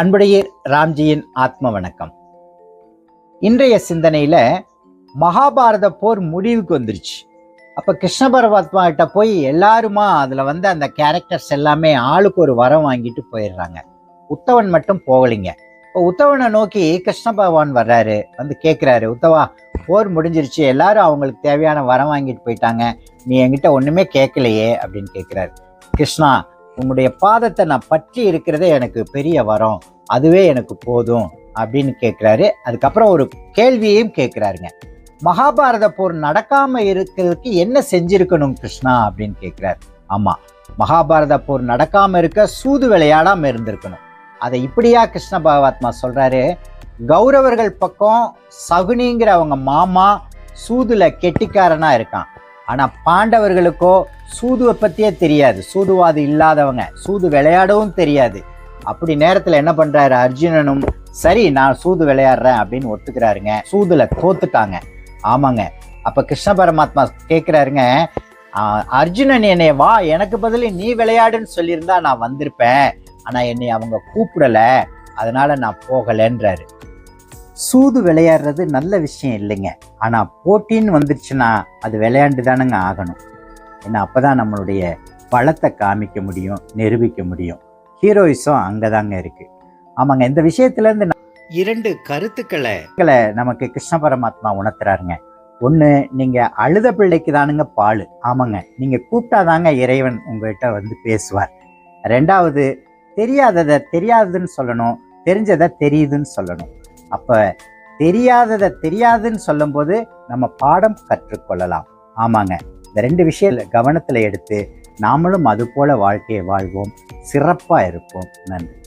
அன்புடைய ராம்ஜியின் ஆத்ம வணக்கம். இன்றைய சிந்தனையில் மகாபாரத போர் முடிவுக்கு வந்துருச்சு. அப்போ கிருஷ்ண பரமாத்மா கிட்ட போய் எல்லாருமா அதில் வந்து அந்த கேரக்டர்ஸ் எல்லாமே ஆளுக்கு ஒரு வரம் வாங்கிட்டு போயிடுறாங்க. உத்தவன் மட்டும் போகலைங்க. இப்போ உத்தவனை நோக்கி கிருஷ்ண பகவான் வர்றாரு. வந்து கேட்குறாரு உத்தவா போர் முடிஞ்சிருச்சு. எல்லாரும் அவங்களுக்கு தேவையான வரம் வாங்கிட்டு போயிட்டாங்க. நீ என்கிட்ட ஒன்றுமே கேட்கலையே அப்படின்னு கேட்குறாரு கிருஷ்ணா உன்னுடைய பாதத்தை நான் பற்றி இருக்கிறதே எனக்கு பெரிய வரம். அதுவே எனக்கு போதும் அப்படின்னு கேட்குறாரு. அதுக்கப்புறம் ஒரு கேள்வியையும் கேட்குறாருங்க. மகாபாரத போர் நடக்காம இருக்கிறதுக்கு என்ன செஞ்சிருக்கணும் கிருஷ்ணா அப்படின்னு கேட்குறாரு. ஆமாம் மகாபாரத போர் நடக்காம இருக்க சூது விளையாடாம இருந்திருக்கணும். அதை இப்படியா கிருஷ்ண பகவாத்மா சொல்றாரு? கௌரவர்கள் பக்கம் சகுனிங்கிற அவங்க மாமா சூதுல கெட்டிக்காரனா இருக்கான். ஆனால் பாண்டவர்களுக்கோ சூதுவை பற்றியே தெரியாது. சூதுவாது இல்லாதவங்க. சூது விளையாடவும் தெரியாது. அப்படி நேரத்தில் என்ன பண்ணுறாரு அர்ஜுனனும் சரி நான் சூது விளையாடுறேன் அப்படின்னு ஒத்துக்கிறாருங்க. சூதுல தோத்துட்டாங்க. ஆமாங்க. அப்போ கிருஷ்ண பரமாத்மா கேட்குறாருங்க அர்ஜுனன் என்னை வா எனக்கு பதில் நீ விளையாடுன்னு சொல்லியிருந்தா நான் வந்திருப்பேன். ஆனால் என்னை அவங்க கூப்பிடல. அதனால் நான் போகலைன்றாரு. சூது விளையாடுறது நல்ல விஷயம் இல்லைங்க. ஆனா போட்டின்னு வந்துருச்சுன்னா அது விளையாண்டு தானங்க ஆகணும். ஏன்னா அப்பதான் நம்மளுடைய பலத்தை காமிக்க முடியும் நிரூபிக்க முடியும். ஹீரோயிஸும் அங்கதாங்க இருக்கு. ஆமாங்க இந்த விஷயத்துல இருந்து நான் இரண்டு கருத்துக்களை நமக்கு கிருஷ்ண பரமாத்மா உணர்த்துறாருங்க. ஒன்று நீங்கள் அழுத பிள்ளைக்கு தானுங்க பால். ஆமாங்க நீங்கள் கூப்பிட்டாதாங்க இறைவன் உங்ககிட்ட வந்து பேசுவார். ரெண்டாவது தெரியாததை தெரியாதுன்னு சொல்லணும் தெரிஞ்சதை தெரியுதுன்னு சொல்லணும். அப்போ தெரியாததை தெரியாதுன்னு சொல்லும்போது நம்ம பாடம் கற்றுக்கொள்ளலாம். ஆமாங்க. இந்த ரெண்டு விஷயம் கவனத்தில் எடுத்து நாமளும் அது போல வாழ்க்கையை வாழ்வோம். சிறப்பாக இருப்போம். நன்றி.